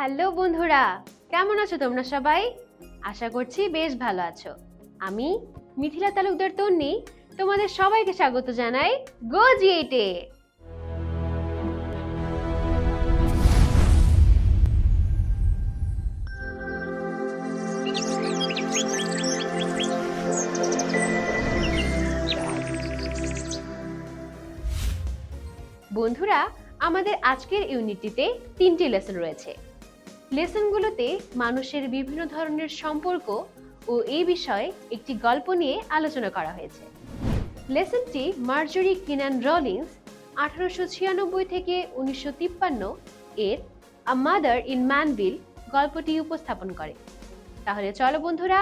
Hello বন্ধুরা, কেমন আছো তোমরা সবাই? আশা করছি বেশ ভালো আছো। আমি মিথিলা তালুকদার তন্নি, তোমাদের সবাইকে স্বাগত জানাই গো জিএইটে বন্ধুরা, আমাদের আজকের ইউনিটটিতে তিনটি লেসন রয়েছে। লেসনগুলোতে মানুষের বিভিন্ন ধরনের সম্পর্ক ও এই বিষয়ে একটি গল্প নিয়ে আলোচনা করা হয়েছে। লেসনটি মার্জরি কিনান রলিন্স আঠারোশো ছিয়ানব্বই থেকে উনিশশো তিপ্পান্ন এর আ মাদার ইন ম্যানভিল গল্পটি উপস্থাপন করে। তাহলে চলো বন্ধুরা,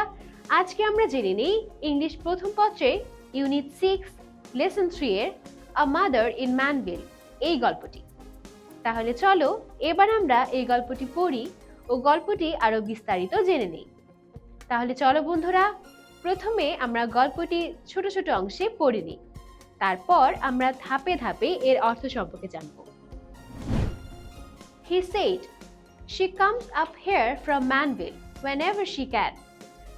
আজকে আমরা জেনে নিই ইংলিশ প্রথম পত্রে ইউনিট সিক্স, লেসন থ্রি এর আ মাদার ইন ম্যানভিল এই গল্পটি। তাহলে চলো এবার আমরা এই গল্পটি পড়ি ও গল্পটি আরও বিস্তারিত জেনে নেই। তাহলে চলো বন্ধুরা প্রথমে আমরা গল্পটি ছোট ছোট অংশে পড়ে নিই। তারপর আমরা ধাপে ধাপে এর অর্থ সম্পর্কে জানব। He He said, She comes up here from Manville whenever she can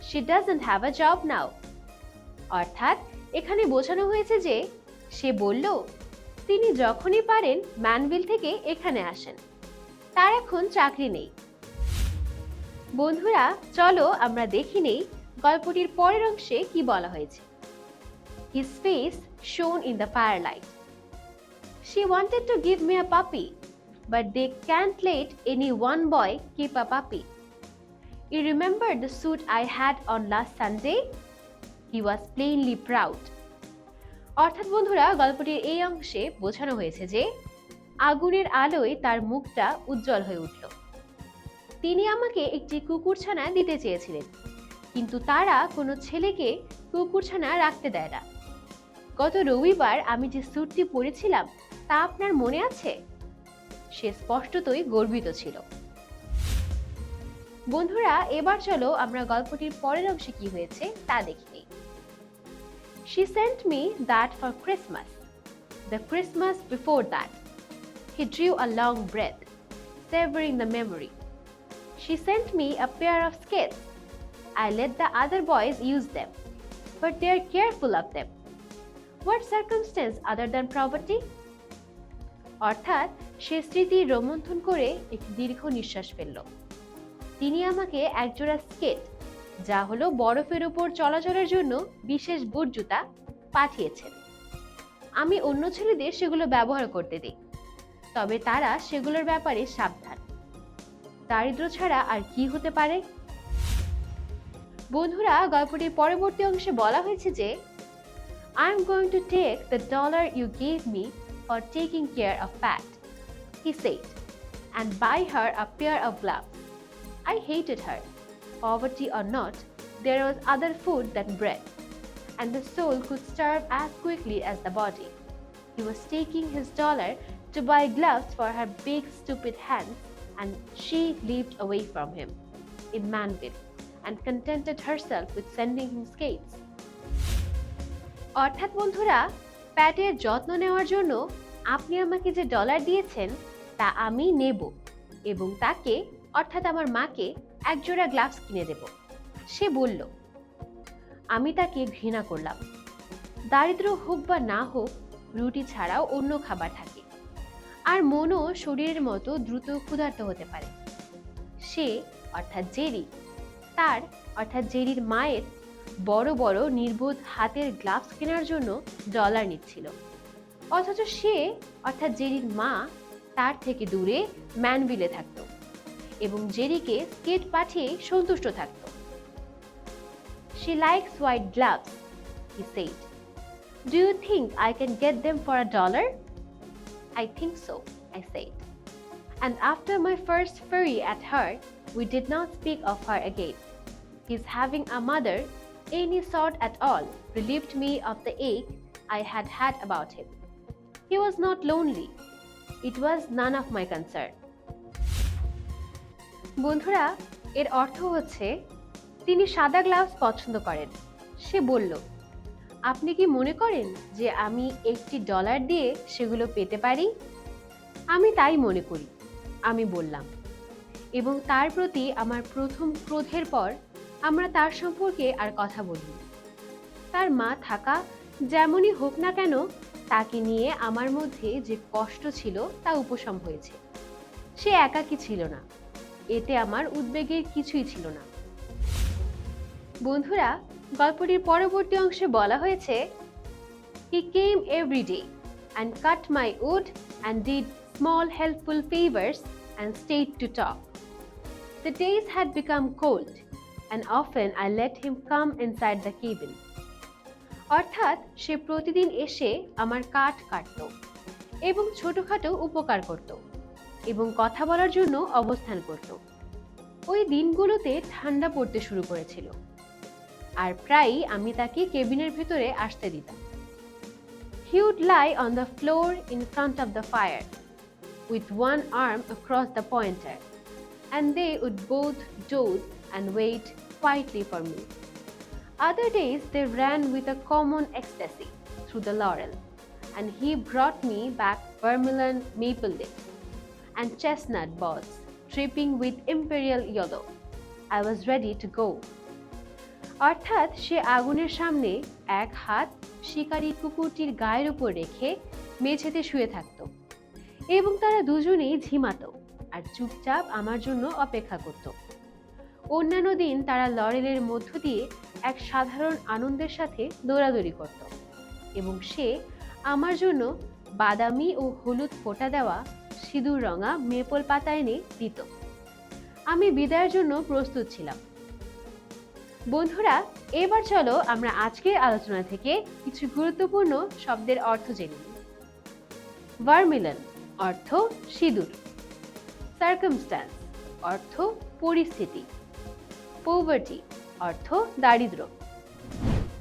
She doesn't have a job now অর্থাৎ এখানে বোঝানো হয়েছে যে সে বলল তিনি যখনই পারেন ম্যানভিল থেকে এখানে আসেন। তার এখন চাকরি নেই। বন্ধুরা, চলো আমরা দেখি নেই গল্পটির পরের অংশে কি বলা হয়েছে। His face shone in the firelight she wanted to give me a puppy but they can't let any one boy keep a puppy you remember the suit I had on last Sunday he was plainly proud অর্থাৎ বন্ধুরা, গল্পটির এই অংশে বোঝানো হয়েছে যে আগুনের আলোয় তার মুখটা উজ্জ্বল হয়ে উঠল। তিনি আমাকে একটি কুকুরছানা দিতে চেয়েছিলেন, কিন্তু তারা কোনো ছেলেকে কুকুরছানা রাখতে দেয় না। গত রবিবার আমি যে স্যুটটি পরেছিলাম, তা আপনার মনে আছে? সে স্পষ্টতই গর্বিত ছিল। বন্ধুরা, এবার চলো আমরা গল্পটির পরের অংশে কি হয়েছে তা দেখি। She sent me that for Christmas. The Christmas before that. He drew a long breath, savoring the memory. She sent me a pair of skates. I let the other boys use them, but they are careful of them. What circumstance other than poverty? অর্থাৎ সে স্মৃতি রোমন্থন করে একটি দীর্ঘ নিঃশ্বাস ফেলল তিনি আমাকে একজোড়া স্কেট যা হলো বরফের উপর চলাচলের জন্য বিশেষ বুট জুতা পাঠিয়েছেন। আমি অন্য ছেলেদের সেগুলো ব্যবহার করতে দিই, তবে তারা সেগুলোর ব্যাপারে সাবধান। দারিদ্র ছাড়া আর কি হতে পারে? বন্ধুরা, গল্পটির পরবর্তী অংশে বলা হয়েছে যে I am going to take the dollar you gave me for taking care of Pat he said and buy her a pair of gloves I hated her. Poverty or not, there was other food than bread, and the soul could starve as quickly as the body. He was taking his dollar to buy gloves for her big, stupid hands, and she leaped away from him in Manville and contented herself with sending him skates. অর্থাৎ বন্ধুরা প্যাটের যত্ন নেওয়ার জন্য আপনি আমাকে যে dollar দিয়েছেন তা আমি নেব এবং তাকে অর্থাৎ আমার মাকে একজোড়া গ্লাভস কিনে দেব। সে বলল, আমি তাকে ঘৃণা করলাম। দারিদ্র হোক বা না হোক, রুটি ছাড়াও অন্য খাবার থাকে। আর মনও শরীরের মতো দ্রুত ক্ষুধার্ত হতে পারে। সে, অর্থাৎ জেরি, তার, অর্থাৎ জেরির মায়ের বড় বড় নির্বোধ হাতের গ্লাভস কেনার জন্য ডলার নিচ্ছিল। অথচ সে, অর্থাৎ জেরির মা, তার থেকে দূরে ম্যানভিলে থাকতো। এবং জেরিকে স্কেট পাঠিয়ে সন্তুষ্ট থাকত She likes white gloves, he said. Do you think I can get them for a dollar? I think so, I said. And after my first fury at her, we did not speak of her again. His having a mother, any sort at all, relieved me of the ache I had had about him. He was not lonely. It was none of my concern. বন্ধুরা, এর অর্থ হচ্ছে, তিনি সাদা gloves পছন্দ করেন। সে বলল, আপনি কি মনে করেন যে আমি একটি ডলার দিয়ে সেগুলো পেতে পারি? আমি তাই মনে করি, আমি বললাম। এবং তার প্রতি আমার প্রথম ক্রোধের পর আমরা তার সম্পর্কে আর কথা বলি তার মা থাকা যেমনই হোক না কেন, তাকে নিয়ে আমার মধ্যে যে কষ্ট ছিল তা উপশম হয়েছে। সে একাকী ছিল না। এতে আমার উদ্বেগের কিছুই ছিল না। বন্ধুরা, গল্পটির পরবর্তী অংশে বলা হয়েছে he came every day and cut my wood and did small helpful favours and stayed to talk The days had become cold and often I let him come inside the cabin. অর্থাৎ, সে প্রতিদিন এসে আমার কাঠ কাটত এবং ছোটোখাটো উপকার করত। এবং কথা বলার জন্য অবস্থান করত। ওই দিনগুলোতে ঠান্ডা পড়তে শুরু করেছিল। আর প্রায়ই আমি তাকে কেবিনের ভেতরে আসতে দিতাম। He'd lie on the floor in front of the fire with one arm across the pointer and they would both doze and wait quietly for me other days they ran with a common express through the laurel and he brought me back vermilion maple decks and chestnut buds dripping with imperial yellow. I was ready to go. অর্থাৎ সে আগুনের সামনে এক হাত শিকারী কুকুরটির গায়ের উপর রেখে মেঝেতে শুয়ে থাকতো এবং তারা দুজনেই ঝিমাতো আর চুপচাপ আমার জন্য অপেক্ষা করত অন্যান্য দিন তারা লরেলের মধ্য দিয়ে এক সাধারণ আনন্দের সাথে দৌড়াদৌড়ি করত এবং সে আমার জন্য বাদামি ও হলুদ ফোঁটা দেওয়া সিঁদুর রঙা মেপল পাতা এনে দিত আমি বিদায়ের জন্য প্রস্তুত ছিলাম। বন্ধুরা, এবার চলো আমরা আজকের আলোচনা থেকে কিছু গুরুত্বপূর্ণ শব্দের অর্থ জেনে ভার্মিলন, অর্থ সিঁদুর। সার্কামস্ট্যান্স অর্থ পরিস্থিতি। পোভার্টি অর্থ দারিদ্র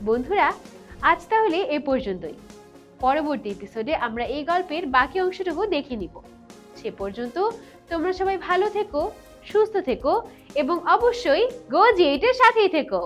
বন্ধুরা, আজ তাহলে এ পর্যন্তই। পরবর্তী এপিসোডে আমরা এই গল্পের বাকি অংশটুকু দেখে নিব। সে পর্যন্ত তোমরা সবাই ভালো থেকো সুস্থ থেকো এবং অবশ্যই গো সাথেই থেকো।